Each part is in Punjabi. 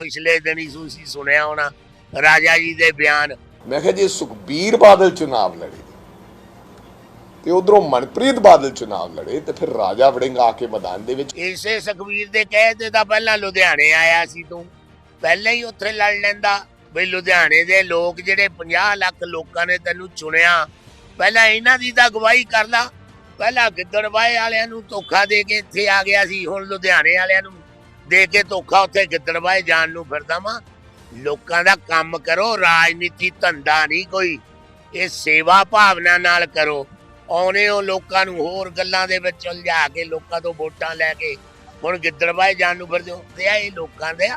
ਪਿਛਲੇ ਦਿਨੀ ਤੁਸੀਂ ਸੁਣਿਆ ਹੋਣਾ ਰਾਜਾ ਜੀ ਦੇ ਬਿਆਨ। ਮੈਂ ਕਿਹਾ ਜੇ ਸੁਖਬੀਰ ਬਾਦਲ ਚੁਣਾਵ ਲੜੇ ਤੇ ਉਧਰੋਂ ਮਨਪ੍ਰੀਤ ਬਾਦਲ ਚੁਣਾਵ ਲੜੇ ਤੇ ਫਿਰ ਰਾਜਾ ਵੜਿੰਗ ਆ ਕੇ ਮੈਦਾਨ ਦੇ ਵਿੱਚ ਇਸੇ ਸੁਖਬੀਰ ਦੇ ਕਹੇ ਤੇ ਤਾਂ ਪਹਿਲਾਂ ਲੁਧਿਆਣੇ ਆਇਆ ਸੀ ਤੂੰ। ਪਹਿਲਾਂ ਹੀ ਉੱਥੇ ਲੜ ਲੈਂਦਾ ਬਈ ਲੁਧਿਆਣੇ ਦੇ ਲੋਕ ਜਿਹੜੇ 50 ਲੱਖ ਲੋਕਾਂ ਨੇ ਤੈਨੂੰ ਚੁਣਿਆ ਪਹਿਲਾਂ ਇਹਨਾਂ ਦੀ ਤਾਂ ਅਗਵਾਈ ਕਰ ਲਾ। ਪਹਿਲਾਂ ਗਿੱਦੜਬਾਏ ਵਾਲਿਆਂ ਨੂੰ ਧੋਖਾ ਦੇ ਕੇ ਇੱਥੇ ਆ ਗਿਆ ਸੀ ਹੁਣ ਲੁਧਿਆਣੇ ਵਾਲਿਆਂ ਨੂੰ ਦੇ ਕੇ ਧੋਖਾ ਉੱਥੇ ਗਿੱਦੜਬਾਏ ਜਾਣ ਨੂੰ ਫਿਰਦਾ ਵਾਂ। ਲੋਕਾਂ ਦਾ ਕੰਮ ਕਰੋ, ਰਾਜਨੀਤੀ ਧੰਦਾ ਨਹੀਂ ਕੋਈ। ਇਹ ਸੇਵਾ ਭਾਵਨਾ ਨਾਲ ਕਰੋ। ਆਉਣੇ ਹੋ ਲੋਕਾਂ ਨੂੰ ਹੋਰ ਗੱਲਾਂ ਦੇ ਵਿੱਚ ਉਲਝਾ ਕੇ, ਲੋਕਾਂ ਤੋਂ ਵੋਟਾਂ ਲੈ ਕੇ, ਹੁਣ ਗਿੱਦੜਬਾਏ ਜਾਣ ਨੂੰ ਫਿਰਦੇ ਹੋ। ਆ ਇਹ ਲੋਕਾਂ ਦੇ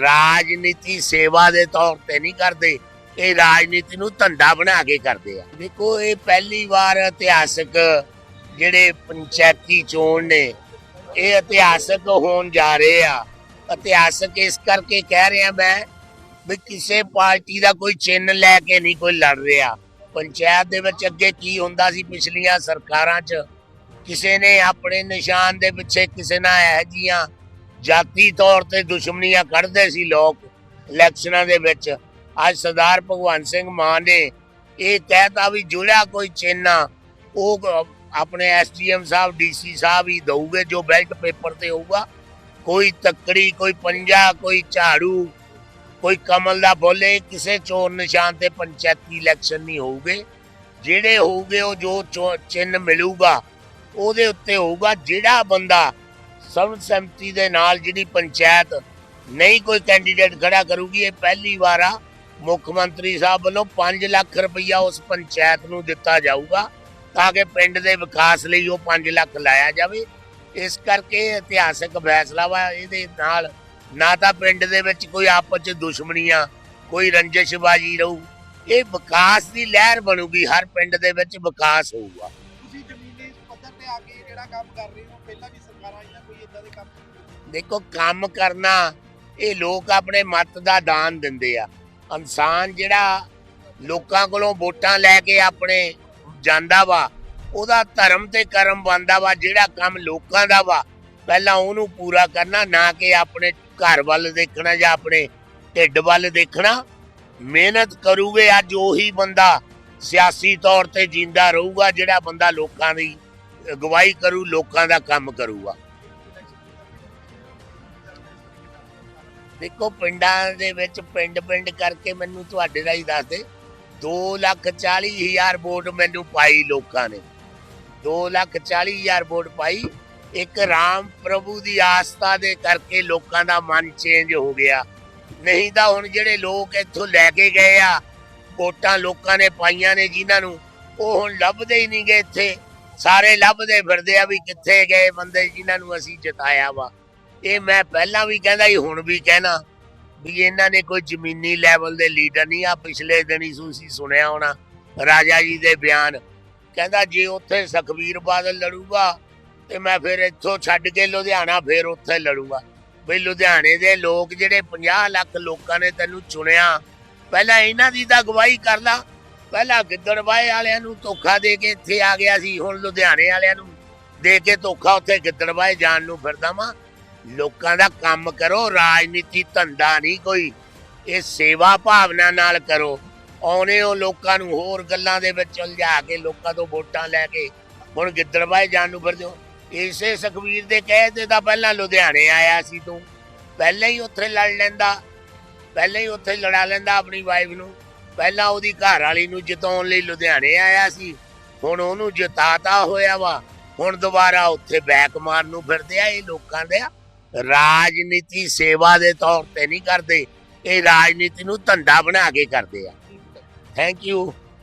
ਰਾਜਨੀਤੀ ਸੇਵਾ ਦੇ ਤੌਰ ਤੇ ਨਹੀਂ ਕਰਦੇ। ਇਹ ਰਾਜਨੀਤੀ ਨੂੰ ਧੰਦਾ ਬਣਾ ਕੇ ਕਰਦੇ ਆ। ਦੇਖੋ, ਇਹ ਪਹਿਲੀ ਵਾਰ ਇਤਿਹਾਸਕ ਜਿਹੜੇ ਪੰਚਾਇਤੀ ਚੋਣ ਨੇ ਇਹ ਇਤਿਹਾਸਕ ਹੋਣ ਜਾ ਰਹੇ ਆ। ਇਤਿਹਾਸਕ ਇਸ ਕਰਕੇ ਕਹਿ ਰਿਹਾ ਮੈਂ ਵੀ ਕਿਸੇ ਪਾਰਟੀ ਦਾ ਕੋਈ ਚਿੰਨ ਲੈ ਕੇ ਨਹੀਂ ਕੋਈ ਲੜ ਰਿਹਾ। ਪੰਚਾਇਤ ਦੇ ਵਿੱਚ ਅੱਗੇ ਕੀ ਹੁੰਦਾ ਸੀ ਪਿਛਲੀਆਂ ਸਰਕਾਰਾਂ 'ਚ? ਕਿਸੇ ਨੇ ਆਪਣੇ ਨਿਸ਼ਾਨ ਦੇ ਪਿੱਛੇ ਕਿਸੇ ਨਾਲ ਇਹ ਜੀਆਂ ਜਾਤੀ ਤੌਰ ਤੇ ਦੁਸ਼ਮਣੀਆਂ ਕੱਢਦੇ ਸੀ ਲੋਕ ਇਲੈਕਸ਼ਨਾਂ ਦੇ ਵਿੱਚ। ਅੱਜ ਸਰਦਾਰ ਭਗਵੰਤ ਸਿੰਘ ਮਾਨ ਨੇ ਇਹ ਕਹਿਤਾ ਵੀ ਜੁੜਿਆ ਕੋਈ ਚਿੰਨਾ ਉਹ ਆਪਣੇ ਐਸਡੀਐਮ ਸਾਹਿਬ, ਡੀਸੀ ਸਾਹਿਬ ਹੀ ਦਊਗੇ, ਜੋ ਬੈਲਟ ਪੇਪਰ ਤੇ ਹੋਊਗਾ। ਕੋਈ ਤੱਕੜੀ, ਕੋਈ ਪੰਜਾ, ਕੋਈ ਝਾੜੂ, ਕੋਈ ਕਮਲ ਦਾ ਬੋਲੇ ਕਿਸੇ ਚੋਣ ਨਿਸ਼ਾਨ ਤੇ ਪੰਚਾਇਤੀ ਇਲੈਕਸ਼ਨ ਨਹੀਂ ਹੋਊਗੇ। ਜਿਹੜੇ ਹੋਊਗੇ, ਉਹ ਜੋ ਚਿੰਨ ਮਿਲੂਗਾ, ਉਹਦੇ ਉੱਤੇ ਹੋਊਗਾ। ਜਿਹੜਾ ਬੰਦਾ ਸਰਵਸੰਮਤੀ ਦੇ ਨਾਲ ਜਿਹੜੀ ਪੰਚਾਇਤ ਨਹੀਂ ਕੋਈ ਕੈਂਡੀਡੇਟ ਖੜਾ ਕਰੂਗੀ, ਇਹ ਪਹਿਲੀ ਵਾਰ ਆ। ਮੁੱਖ ਮੰਤਰੀ ਸਾਹਿਬ ਵੱਲੋਂ 5 ਲੱਖ ਰੁਪਈਆ ਉਸ ਪੰਚਾਇਤ ਨੂੰ ਦਿੱਤਾ ਜਾਊਗਾ। ਤਾਂ ਕਿ ਪਿੰਡ ਦੇ ਵਿਕਾਸ ਲਈ ਉਹ 5 ਲੱਖ ਲਾਇਆ ਜਾਵੇ। ਇਸ ਕਰਕੇ ਇਤਿਹਾਸਕ ਫੈਸਲਾ ਵਾ ਇਹਦੇ ਨਾਲ ਨਾ ਤਾਂ ਪਿੰਡ ਦੇ ਵਿੱਚ ਕੋਈ ਆਪਸ ਚ ਦੁਸ਼ਮਣੀਆਂ ਕੋਈ ਰੰਜਿਸ਼ਬਾਜੀ ਰਹੂ। ਇਹ ਵਿਕਾਸ ਦੀ ਲਹਿਰ ਬਣੂਗੀ ਹਰ ਪਿੰਡ ਦੇ ਵਿੱਚ ਵਿਕਾਸ ਹੋਊਗਾ। ਤੁਸੀਂ ਜ਼ਮੀਨੀ ਪੱਧਰ ਤੇ ਆ ਕੇ ਜਿਹੜਾ ਕੰਮ ਕਰ ਰਹੇ ਹੋ ਪਹਿਲਾਂ ਵੀ ਸਰਕਾਰਾਂ ਆਈਆਂ ਕੋਈ ਇਦਾਂ ਦੇ ਕੰਮ ਦੇਖੋ ਕੰਮ ਕਰਨਾ ਇਹ ਲੋਕ ਆਪਣੇ ਮਤ ਦਾ ਦਾਨ ਦਿੰਦੇ ਆ। ਇਨਸਾਨ ਜਿਹੜਾ ਲੋਕਾਂ ਕੋਲੋਂ ਵੋਟਾਂ ਲੈ ਕੇ ਆਪਣੇ ਜਾਂਦਾ ਵਾ, ਉਹਦਾ ਧਰਮ ਤੇ ਕਰਮ ਬੰਦਾ ਵਾ, ਜਿਹੜਾ ਕੰਮ ਲੋਕਾਂ ਦਾ ਵਾ, ਪਹਿਲਾਂ ਉਹਨੂੰ ਪੂਰਾ ਕਰਨਾ, ਨਾ ਕਿ ਆਪਣੇ ਘਰ ਵੱਲ ਦੇਖਣਾ ਜਾਂ ਆਪਣੇ ਢਿੱਡ ਵੱਲ ਦੇਖਣਾ। ਮਿਹਨਤ ਕਰੂਗੇ ਅੱਜ ਉਹੀ ਬੰਦਾ, ਸਿਆਸੀ ਤੌਰ ਤੇ ਜਿੰਦਾ ਰਹੂਗਾ, ਜਿਹੜਾ ਬੰਦਾ ਲੋਕਾਂ ਦੀ ਅਗਵਾਈ ਕਰੂ, ਲੋਕਾਂ ਦਾ ਕੰਮ ਕਰੂਗਾ। ਦੇਖੋ, ਪਿੰਡਾਂ ਦੇ ਵਿੱਚ ਪਿੰਡ ਪਿੰਡ ਕਰਕੇ ਮੈਨੂੰ ਤੁਹਾਡੇ ਦਾ ਹੀ ਦੱਸ ਦੇ। 2 ਲੱਖ 40 ਹਜ਼ਾਰ ਵੋਟ ਮੈਨੂੰ ਪਾਈ ਲੋਕਾਂ ਨੇ। 2 ਲੱਖ 40 ਹਜ਼ਾਰ ਵੋਟ ਪਾਈ। ਇੱਕ ਰਾਮ ਪ੍ਰਭੂ ਦੀ ਆਸਥਾ ਦੇ ਕਰਕੇ ਲੋਕਾਂ ਦਾ ਮਨ ਚੇਂਜ ਹੋ ਗਿਆ। ਨਹੀਂ ਤਾਂ ਹੁਣ ਜਿਹੜੇ ਲੋਕ ਇੱਥੋਂ ਲੈ ਕੇ ਗਏ ਆ, ਵੋਟਾਂ ਲੋਕਾਂ ਨੇ ਪਾਈਆਂ ਨੇ ਜਿਨ੍ਹਾਂ ਨੂੰ, ਉਹ ਹੁਣ ਲੱਭਦੇ ਹੀ ਨਹੀਂ ਗਏ ਇੱਥੇ। ਸਾਰੇ ਲੱਭਦੇ ਫਿਰਦੇ ਆ ਵੀ ਕਿੱਥੇ ਗਏ ਬੰਦੇ ਜਿਨ੍ਹਾਂ ਨੂੰ ਅਸੀਂ ਜਿਤਾਇਆ ਵਾ। ਇਹ ਮੈਂ ਪਹਿਲਾਂ ਵੀ ਕਹਿੰਦਾ ਸੀ, ਹੁਣ ਵੀ ਕਹਿਣਾ। ਵੀ ਇਹਨਾਂ ਨੇ ਕੋਈ ਜ਼ਮੀਨੀ ਲੈਵਲ ਦੇ ਲੀਡਰ ਨਹੀਂ ਆ ਪਿਛਲੇ ਦਿਨੀ ਤੁਸੀਂ ਸੁਣਿਆ ਹੋਣਾ, ਰਾਜਾ ਜੀ ਦੇ ਬਿਆਨ। ਕਹਿੰਦਾ ਜੇ ਉੱਥੇ ਸੁਖਬੀਰ ਬਾਦਲ ਲੜੂਗਾ, ਤੇ ਮੈਂ ਫਿਰ ਇੱਥੋਂ ਛੱਡ ਕੇ ਲੁਧਿਆਣਾ ਫਿਰ ਉੱਥੇ ਲੜੂਗਾ। ਬਈ ਲੁਧਿਆਣੇ ਦੇ ਲੋਕ ਜਿਹੜੇ 50 ਲੱਖ ਲੋਕਾਂ ਨੇ ਤੈਨੂੰ ਚੁਣਿਆ, ਪਹਿਲਾਂ ਇਹਨਾਂ ਦੀ ਤਾਂ ਅਗਵਾਈ ਕਰ ਲਾ। ਪਹਿਲਾਂ ਗਿੱਦੜਬਾਏ ਵਾਲਿਆਂ ਨੂੰ ਧੋਖਾ ਦੇ ਕੇ ਇੱਥੇ ਆ ਗਿਆ ਸੀ, ਹੁਣ ਲੁਧਿਆਣੇ ਵਾਲਿਆਂ ਨੂੰ ਦੇ ਕੇ ਧੋਖਾ ਉੱਥੇ ਗਿੱਦੜਬਾਏ ਜਾਣ ਨੂੰ ਫਿਰਦਾ ਵਾਂ। ਲੋਕਾਂ ਦਾ ਕੰਮ ਕਰੋ, ਰਾਜਨੀਤੀ ਧੰਦਾ ਨਹੀਂ ਕੋਈ। ਇਹ ਸੇਵਾ ਭਾਵਨਾ ਨਾਲ ਕਰੋ। ਆਉਣੇ ਹੋ ਲੋਕਾਂ ਨੂੰ ਹੋਰ ਗੱਲਾਂ ਦੇ ਵਿੱਚ ਉਲਝਾ ਕੇ, ਲੋਕਾਂ ਤੋਂ ਵੋਟਾਂ ਲੈ ਕੇ, ਹੁਣ ਗਿੱਦੜਬਾਏ ਜਾਣ ਨੂੰ ਫਿਰਦੇ ਹੋ। ਇਸੇ ਸੁਖਬੀਰ ਦੇ ਕਹੇ ਤੇ ਤਾਂ ਪਹਿਲਾਂ ਲੁਧਿਆਣੇ ਆਇਆ ਸੀ ਤੂੰ। ਪਹਿਲਾਂ ਹੀ ਉੱਥੇ ਲੜ ਲੈਂਦਾ, ਪਹਿਲਾਂ ਹੀ ਉੱਥੇ ਲੜਾ ਲੈਂਦਾ ਆਪਣੀ ਵਾਈਫ ਨੂੰ। ਪਹਿਲਾਂ ਉਹਦੀ ਘਰ ਵਾਲੀ ਨੂੰ ਜਿਤਾਉਣ ਲਈ ਲੁਧਿਆਣੇ ਆਇਆ ਸੀ। ਹੁਣ ਉਹਨੂੰ ਜਿਤਾਤਾ ਹੋਇਆ ਵਾ। ਹੁਣ ਦੁਬਾਰਾ ਉੱਥੇ ਬੈਕ ਮਾਰਨ ਨੂੰ ਫਿਰਦੇ ਆ ਇਹ ਲੋਕਾਂ ਦੇ। ਰਾਜਨੀਤੀ ਸੇਵਾ ਦੇ ਤੌਰ ਤੇ ਨਹੀਂ ਕਰਦੇ, ਇਹ ਰਾਜਨੀਤੀ ਨੂੰ ਧੰਦਾ ਬਣਾ ਕੇ ਕਰਦੇ ਆ। Thank you